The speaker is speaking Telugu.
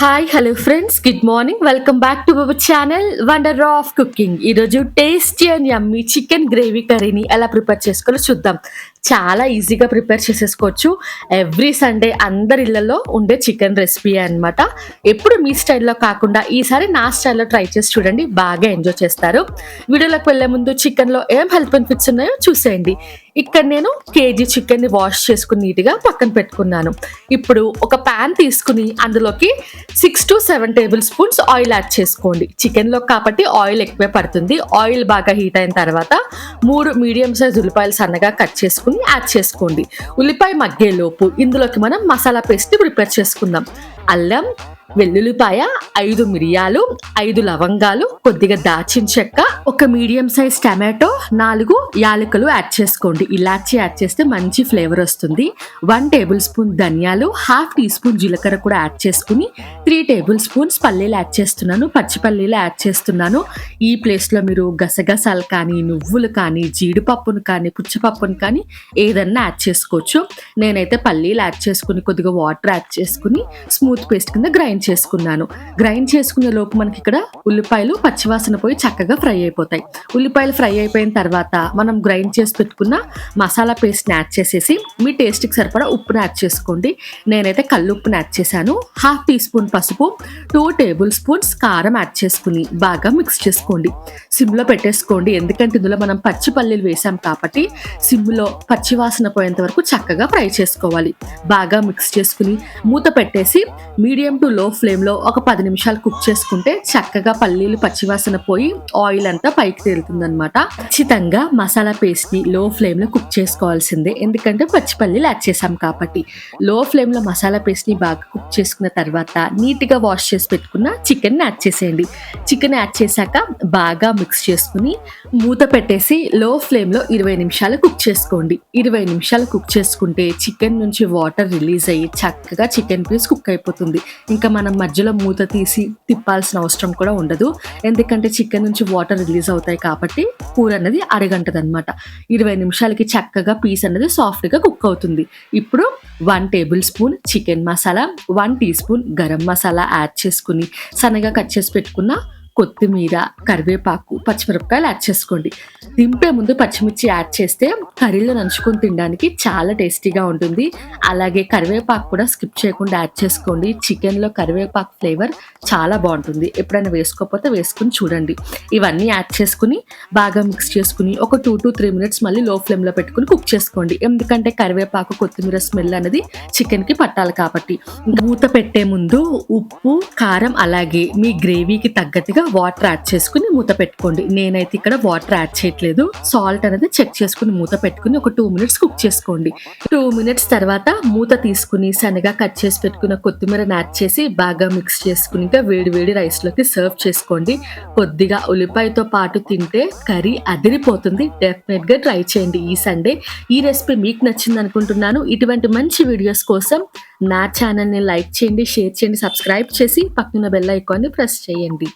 Hi hello friends good morning welcome back to our channel wonder of cooking ఈరోజు tasty and yummy chicken gravy కర్రీని ఎలా ప్రిపేర్ చేసుకోవాలో చూద్దాం. చాలా ఈజీగా ప్రిపేర్ చేసేసుకోవచ్చు. ఎవ్రీ సండే అందరి ఇళ్ళలో ఉండే చికెన్ రెసిపీ అన్నమాట. ఎప్పుడు మీ స్టైల్లో కాకుండా ఈసారి నా స్టైల్లో ట్రై చేసి చూడండి. బాగా ఎంజాయ్ చేస్తారు. వీడియోలోకి వెళ్ళే ముందు చికెన్లో ఏం హెల్త్ బెనిఫిట్స్ ఉన్నాయో చూసేయండి. ఇక్కడ నేను కేజీ చికెన్ని వాష్ చేసుకుని నీట్గా పక్కన పెట్టుకున్నాను. ఇప్పుడు ఒక ప్యాన్ తీసుకుని అందులోకి six to seven tablespoons oil add చేసుకోండి. చికెన్లో కాబట్టి ఆయిల్ ఎక్కువే పడుతుంది. ఆయిల్ బాగా హీట్ అయిన తర్వాత మూడు మీడియం సైజ్ ఉల్లిపాయలు సన్నగా కట్ చేసుకుని యాడ్ చేసుకోండి. ఉల్లిపాయ మగ్గేలోపు ఇందులోకి మనం మసాలా పేస్ట్ ప్రిపేర్ చేసుకుందాం. అల్లం వెల్లుల్లిపాయ ఐదు మిరియాలు ఐదు లవంగాలు కొద్దిగా దాచిన చెక్క ఒక మీడియం సైజ్ టమాటో నాలుగు యాలకులు యాడ్ చేసుకోండి. ఇలాచి యాడ్ చేస్తే మంచి ఫ్లేవర్ వస్తుంది. వన్ టేబుల్ స్పూన్ ధనియాలు హాఫ్ టీ స్పూన్ జీలకర్ర కూడా యాడ్ చేసుకుని త్రీ టేబుల్ స్పూన్స్ పల్లీలు యాడ్ చేస్తున్నాను. పచ్చి పల్లీలు యాడ్ చేస్తున్నాను. ఈ ప్లేస్లో మీరు గసగసాలు కానీ నువ్వులు కానీ జీడిపప్పును కానీ పుచ్చపప్పును కానీ ఏదన్నా యాడ్ చేసుకోవచ్చు. నేనైతే పల్లీలు యాడ్ చేసుకుని కొద్దిగా వాటర్ యాడ్ చేసుకుని స్మూత్ పేస్ట్ కింద గ్రైండ్ చేసుకున్నాను. గ్రైండ్ చేసుకునే లోపు మనకి ఇక్కడ ఉల్లిపాయలు పచ్చివాసన పోయి చక్కగా ఫ్రై అయిపోతాయి. ఉల్లిపాయలు ఫ్రై అయిపోయిన తర్వాత మనం గ్రైండ్ చేసి పెట్టుకున్న మసాలా పేస్ట్ని యాడ్ చేసేసి మీ టేస్ట్కి సరిపడా ఉప్పుని యాడ్ చేసుకోండి. నేనైతే కళ్ళు ఉప్పుని యాడ్ చేశాను. హాఫ్ టీ స్పూన్ పసుపు టూ టేబుల్ స్పూన్స్ కారం యాడ్ చేసుకుని బాగా మిక్స్ చేసుకోండి. సిమ్లో పెట్టేసుకోండి. ఎందుకంటే ఇందులో మనం పచ్చి పల్లీలు వేసాం కాబట్టి సిమ్లో పచ్చి వాసన పోయేంత వరకు చక్కగా ఫ్రై చేసుకోవాలి. బాగా మిక్స్ చేసుకుని మూత పెట్టేసి మీడియం టు లో ఫ్లేమ్లో ఒక పది నిమిషాలు కుక్ చేసుకుంటే చక్కగా పల్లీలు పచ్చివాసన పోయి ఆయిల్ అంతా పైకి తేలుతుందనమాట ఖచ్చితంగా మసాలా పేస్ట్ని లో ఫ్లేమ్లో కుక్ చేసుకోవాల్సిందే. ఎందుకంటే పచ్చి పల్లీలు యాడ్ చేసాం కాబట్టి. లో ఫ్లేమ్లో మసాలా పేస్ట్ని బాగా కుక్ చేసుకున్న తర్వాత నీట్గా వాష్ చేసి పెట్టుకున్న చికెన్ యాడ్ చేసేయండి. చికెన్ యాడ్ చేశాక బాగా మిక్స్ చేసుకుని మూత పెట్టేసి లో ఫ్లేమ్లో ఇరవై నిమిషాలు కుక్ చేసుకోండి. ఇరవై నిమిషాలు కుక్ చేసుకుంటే చికెన్ నుంచి వాటర్ రిలీజ్ అయ్యి చక్కగా చికెన్ పీస్ కుక్ అయిపోతుంది. ఇంకా మనం మధ్యలో మూత తీసి తిప్పాల్సిన అవసరం కూడా ఉండదు. ఎందుకంటే చికెన్ నుంచి వాటర్ రిలీజ్ అవుతాయి కాబట్టి కూర అనేది అరగంటది అనమాట ఇరవై నిమిషాలకి చక్కగా పీస్ అనేది సాఫ్ట్గా కుక్ అవుతుంది. ఇప్పుడు one tablespoon chicken masala one teaspoon garam masala add చేసుకుని సన్నగా కట్ చేసి పెట్టుకున్న కొత్తిమీర కరివేపాకు పచ్చిమిరపకాయలు యాడ్ చేసుకోండి. దింపే ముందు పచ్చిమిర్చి యాడ్ చేస్తే కర్రీలో నంచుకొని తినడానికి చాలా టేస్టీగా ఉంటుంది. అలాగే కరివేపాకు కూడా స్కిప్ చేయకుండా యాడ్ చేసుకోండి. చికెన్లో కరివేపాకు ఫ్లేవర్ చాలా బాగుంటుంది. ఎప్పుడైనా వేసుకోకపోతే వేసుకుని చూడండి. ఇవన్నీ యాడ్ చేసుకుని బాగా మిక్స్ చేసుకుని ఒక టూ టు త్రీ మినిట్స్ మళ్ళీ లో ఫ్లేమ్లో పెట్టుకుని కుక్ చేసుకోండి. ఎందుకంటే కరివేపాకు కొత్తిమీర స్మెల్ అనేది చికెన్కి పట్టాలి కాబట్టి. మూత పెట్టే ముందు ఉప్పు కారం అలాగే మీ గ్రేవీకి తగ్గట్టుగా వాటర్ యాడ్ చేసుకుని మూత పెట్టుకోండి. నేనైతే ఇక్కడ వాటర్ యాడ్ చేయట్లేదు. సాల్ట్ అనేది చెక్ చేసుకుని మూత పెట్టుకుని ఒక టూ మినిట్స్ కుక్ చేసుకోండి. టూ మినిట్స్ తర్వాత మూత తీసుకుని సన్నగా కట్ చేసి పెట్టుకున్న కొత్తిమీరని యాడ్ చేసి బాగా మిక్స్ చేసుకుని ఇంకా వేడి వేడి సర్వ్ చేసుకోండి. కొద్దిగా ఉల్లిపాయతో పాటు తింటే కర్రీ అదిరిపోతుంది. డెఫినెట్గా ట్రై చేయండి ఈ సండే ఈ రెసిపీ మీకు నచ్చింది అనుకుంటున్నాను. ఇటువంటి మంచి వీడియోస్ కోసం నా ఛానల్ని లైక్ చేయండి షేర్ చేయండి సబ్స్క్రైబ్ చేసి పక్కన బెల్ ఐకాన్ని ప్రెస్ చేయండి.